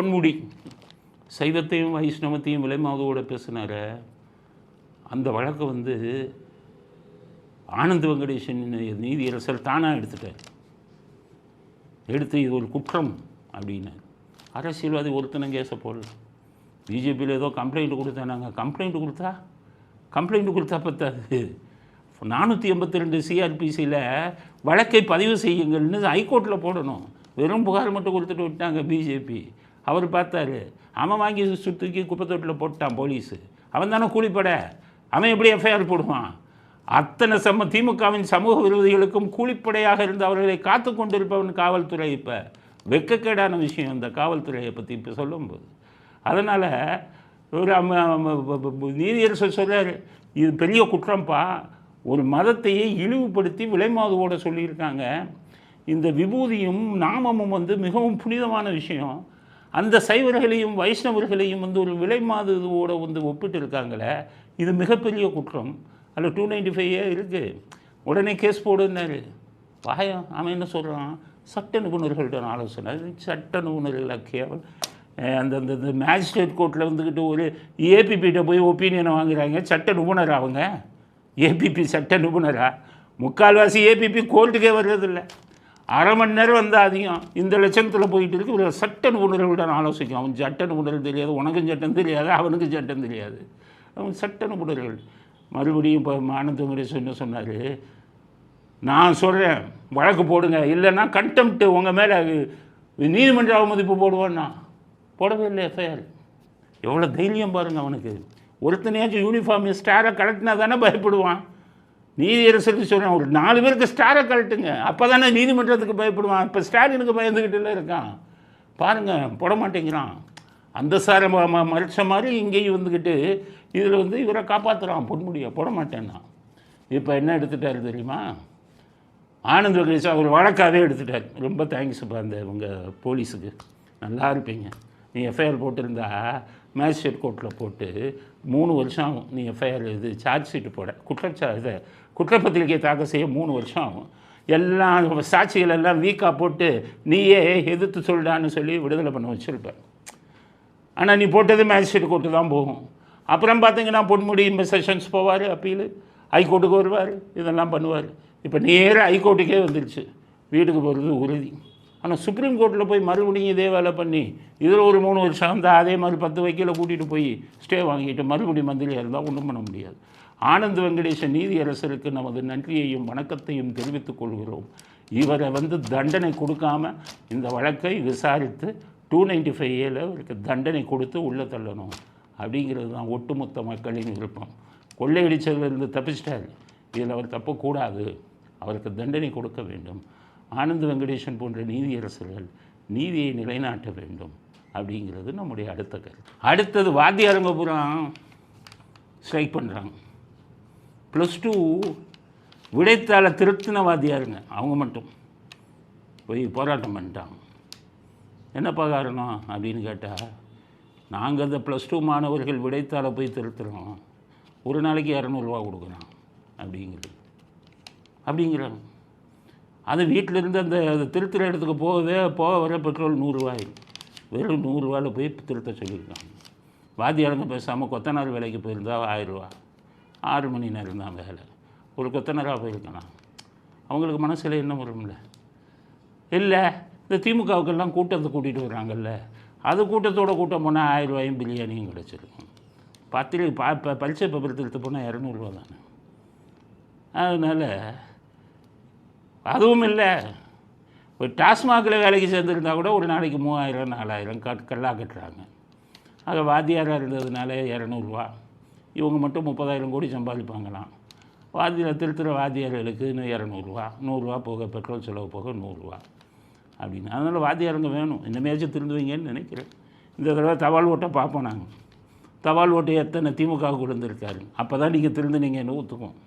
பொன்முடி சைவத்தையும் வைஷ்ணவத்தையும் விலைமாவோட பேசினார அந்த வழக்கை வந்து ஆனந்த் வெங்கடேஷன் நீதியரசர் தானாக எடுத்துட்டார். எடுத்து இது ஒரு குற்றம் அப்படின்னார். அரசியல்வாதி ஒருத்தனும் கேச போடல. பிஜேபியில் ஏதோ கம்ப்ளைண்ட் கொடுத்தானாங்க கம்ப்ளைண்ட் கொடுத்தா? கம்ப்ளைண்ட் கொடுத்தா பத்தாது. நானூற்றி எண்பத்தி ரெண்டு சிஆர்பிசியில் வழக்கை பதிவு செய்யுங்கள்னு ஹைகோர்ட்டில் போடணும். வெறும் புகார் மட்டும் கொடுத்துட்டு விட்டாங்க பிஜேபி. அவர் பார்த்தாரு அவன் வாங்கி சுத்தூக்கி குப்பத்தொட்டில் போட்டான் போலீஸு. அவன் தானே கூலிப்படை. அவன் எப்படி எஃப்ஐஆர் போடுவான்? அத்தனை சம திமுகவின் சமூக விரோதிகளுக்கும் கூலிப்படையாக இருந்து அவர்களை காத்து கொண்டிருப்பவன் காவல்துறை இப்போ. வெக்கக்கேடான விஷயம் இந்த காவல்துறையை பற்றி இப்போ சொல்லும்போது. அதனால் ஒரு நீதியரசர் சொல்கிறார் இது பெரிய குற்றம்ப்பா ஒரு மதத்தையே இழிவுபடுத்தி விலைமாதுவோட சொல்லியிருக்காங்க. இந்த விபூதியும் நாமமும் வந்து மிகவும் புனிதமான விஷயம். அந்த சைவர்களையும் வைஷ்ணவர்களையும் வந்து ஒரு விலைமாதுவோட வந்து ஒப்பிட்டு இருக்காங்களே இது மிகப்பெரிய குற்றம். அதில் டூ நைன்டி ஃபைவே இருக்குது உடனே கேஸ் போடுன்னாரு பாயம் அவன் என்ன சொல்கிறான் சட்ட நிபுணர்கள்ட்ட ஆலோசனை. சட்ட நிபுணர்கள் கேவல். அந்த அந்த இந்த மேஜிஸ்ட்ரேட் கோர்ட்டில் வந்துக்கிட்டு ஒரு ஏபிபிகிட்ட போய் ஒப்பீனியனை வாங்குறாங்க. சட்ட நிபுணர் அவங்க ஏபிபி சட்ட நிபுணரா முக்கால்வாசி ஏபிபி கோர்ட்டுக்கே வர்றதில்லை. அரை மணி நேரம் வந்தால் அதிகம். இந்த லட்சணத்தில் போயிட்டு இருக்கு. இவர் சட்ட நிபுணர்களுடன் ஆலோசிக்கும். அவன் சட்ட நிபுணர்கள் தெரியாது. உனக்கும் சட்டம் தெரியாது. அவனுக்கும் சட்டம் தெரியாது. அவன் சட்ட நிபுணர்கள் மறுபடியும் இப்போ ஆனந்த வெங்கடேஷ் சொன்னார். நான் சொல்கிறேன் வழக்கு போடுங்க. இல்லைன்னா கண்டெம்ட்டு உங்கள் மேலே நீதிமன்ற அவமதிப்பு போடுவான்னா. போடவே இல்லை எஃப்ஐஆர். எவ்வளோ தைரியம் பாருங்க அவனுக்கு. ஒருத்தனையாச்சும் யூனிஃபார்ம் ஸ்டாரை கலட்டினா தானே பயப்படுவான். நீதியரசருக்கு சொல்கிறேன் ஒரு நாலு பேருக்கு ஸ்டாரை கழட்டுங்க. அப்போ தானே நீதிமன்றத்துக்கு பயப்படுவான். இப்போ ஸ்டாலினுக்கு பயந்துக்கிட்டுல இருக்கான். பாருங்கள் போட மாட்டேங்கிறான். அந்த சாரை ம ம- மறைச்ச மாதிரி இங்கேயும் வந்துக்கிட்டு இதில் வந்து இவரை காப்பாற்றுறான் பொன்முடியை. போட மாட்டேன்னா. இப்போ என்ன எடுத்துட்டார் தெரியுமா? ஆனந்த் வகேஷ் அவர் வழக்காகவே எடுத்துட்டார். ரொம்ப தேங்க்ஸ்ப்பா அந்த உங்கள் போலீஸுக்கு. நல்லா இருப்பீங்க. நீ எஃப்ஐஆர் போட்டிருந்தா மேஜிஸ்ட்ரேட் கோர்ட்டில் போட்டு மூணு வருஷம் ஆகும். நீ எஃப்ஐஆர் இது சார்ஜ் ஷீட்டு போட. குற்றச்சா இதை குற்றப்பத்திரிகை தாக்கல் செய்ய மூணு வருஷம் ஆகும். எல்லாம் சாட்சிகள் எல்லாம் வீக்காக போட்டு நீயே எதிர்த்து சொல்லிடான்னு சொல்லி விடுதலை பண்ண வச்சுருப்பேன் ஆனால் நீ போட்டது மேஜிஸ்ட்ரேட் கோர்ட்டு தான் போகும். அப்புறம் பார்த்தீங்கன்னா பொன்முடி இந்த செஷன்ஸ் போவார் அப்பீல் ஹைகோர்ட்டுக்கு வருவார் இதெல்லாம் பண்ணுவார். இப்போ நேராக ஹைகோர்ட்டுக்கே வந்துருச்சு. வீட்டுக்கு போகிறது உறுதி. ஆனால் சுப்ரீம் கோர்ட்டில் போய் மறுபடியும் இதே வேலை பண்ணி இதில் ஒரு மூணு வருஷம் இருந்தால் அதே மாதிரி பத்து வக்கீலை கூட்டிகிட்டு போய் ஸ்டே வாங்கிட்டு மறுபடியும் மந்திரியாக இருந்தால் ஒன்றும் பண்ண முடியாது. ஆனந்த் வெங்கடேசன் நீதியரசருக்கு நமது நன்றியையும் வணக்கத்தையும் தெரிவித்துக் கொள்கிறோம். இவரை வந்து தண்டனை கொடுக்காம இந்த வழக்கை விசாரித்து டூ நைன்டி ஃபைவ் ஏல அவருக்கு தண்டனை கொடுத்து உள்ளே தள்ளணும். அப்படிங்கிறது தான் ஒட்டுமொத்த மக்களின் விருப்பம். கொள்ளையடிச்சதுலேருந்து தப்பிச்சிட்டாரு. இதில் அவர் தப்பக்கூடாது. அவருக்கு தண்டனை கொடுக்க வேண்டும். ஆனந்த வெங்கடேசன் போன்ற நீதியரசர்கள் நீதியை நிலைநாட்ட வேண்டும் அப்படிங்கிறது நம்முடைய அடுத்த கருத்து. அடுத்தது வாத்தியாரங்க பூரா ஸ்ட்ரைக் பண்ணுறாங்க ப்ளஸ் டூ விடைத்தாள திருத்தின வாத்தியாருங்க. அவங்க மட்டும். போய் போராட்டம் பண்ணிட்டாங்க. என்னப்பா காரணம் அப்படின்னு கேட்டால் நாங்கள் அந்த ப்ளஸ் டூ மாணவர்கள் விடைத்தாள போய் திருத்துறோம். ஒரு நாளைக்கு இரநூறுவா கொடுக்குறோம் அப்படிங்கிறது. அப்படிங்கிறாங்க. அது வீட்டிலேருந்து அந்த திருத்துற இடத்துக்கு போகவே போக வர பெட்ரோல் நூறுரூவாயிடும் வெறும் நூறுரூவாவில் போய் திருத்த சொல்லியிருக்காங்க. வாத்தியாருங்க பேசாமல் கொத்தனார் வேலைக்கு போயிருந்தா ஆயிரரூவா. ஆறு மணி நேரம் தான் வேலை. ஒரு கொத்தனராக போயிருக்கலாம். அவங்களுக்கு மனசில் என்ன வரும்ல? இல்லை இந்த திமுகவுக்கெல்லாம் கூட்டத்தை கூட்டிகிட்டு வர்றாங்கல்ல. அது கூட்டத்தோட கூட்டம் போனால் ஆயிரரூவாயும் பிரியாணியும் கிடச்சிருக்கும். பத்திரி பா ப பரிசை பேப்பர் போனால் இரநூறுவா தானே. அதனால் அதுவும் இல்லை. ஒரு டாஸ்மாகில் வேலைக்கு சேர்ந்துருந்தா கூட ஒரு நாளைக்கு மூவாயிரம் நாலாயிரம் கட் கல்லா கட்டுறாங்க. ஆக வாத்தியாராக இருந்ததுனால இரநூறுவா. இவங்க மட்டும் முப்பதாயிரம் கோடி சம்பாதிப்பாங்களாம். வாத்தியார் திருத்துற வாத்தியார்களுக்கு இன்னும் இரநூறுவா. நூறுரூவா போக பெட்ரோல் செலவு போக நூறுரூவா அப்படின்னு. அதனால் வாத்தியாருங்க வேணும். இனிமேச்சும் திருந்துவீங்கன்னு நினைக்கிறேன். இந்த தடவை தபால் ஓட்டை பார்ப்போம் நாங்கள் தபால் ஓட்டை எத்தனை திமுக கொடுத்துருக்காரு அப்போ தான் நீங்கள் திருந்துனீங்கன்னு ஒத்துக்குவோம்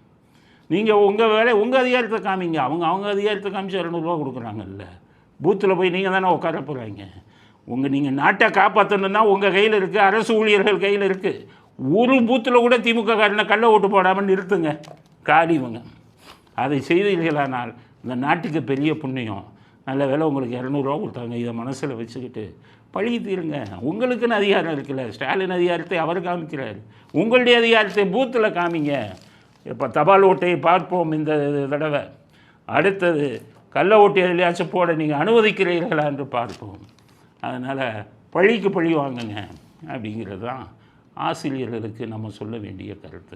நீங்கள் உங்கள் வேலை உங்கள் அதிகாரத்தை காமிங்க. அவங்க அவங்க அதிகாரத்தை காமிச்சு இரநூறுவா கொடுக்குறாங்கல்ல. பூத்தில் போய் நீங்கள் தானே உட்கார போகிறாங்க உங்கள் நீங்கள் நாட்டை காப்பாற்றணுன்னா உங்கள் கையில் இருக்குது அரசு ஊழியர்கள் கையில் இருக்குது ஒரு பூத்தில் கூட திமுக காரனை கள்ள ஓட்டு போடாமல் நிறுத்துங்க. காரிவங்க அதை செய்தீர்களானால் இந்த நாட்டுக்கு பெரிய புண்ணியம். நல்ல வேலை உங்களுக்கு இரநூறுவா கொடுத்தாங்க. இதை மனசில் வச்சுக்கிட்டு பழி தீருங்க. உங்களுக்குன்னு அதிகாரம் இருக்குல்ல. ஸ்டாலின் அதிகாரத்தை அவர் காமிக்கிறார். உங்களுடைய அதிகாரத்தை பூத்தில் காமிங்க. இப்போ தபால் ஓட்டையை பார்ப்போம் இந்த தடவை. அடுத்தது கள்ள ஓட்டி எதுலையாச்சும் போட நீங்கள் அனுமதிக்கிறீர்களா என்று பார்ப்போம். அதனால் பழிக்கு பழி வாங்குங்க அப்படிங்கிறது தான் ஆசிரியர்களுக்கு நம்ம சொல்ல வேண்டிய கருத்து.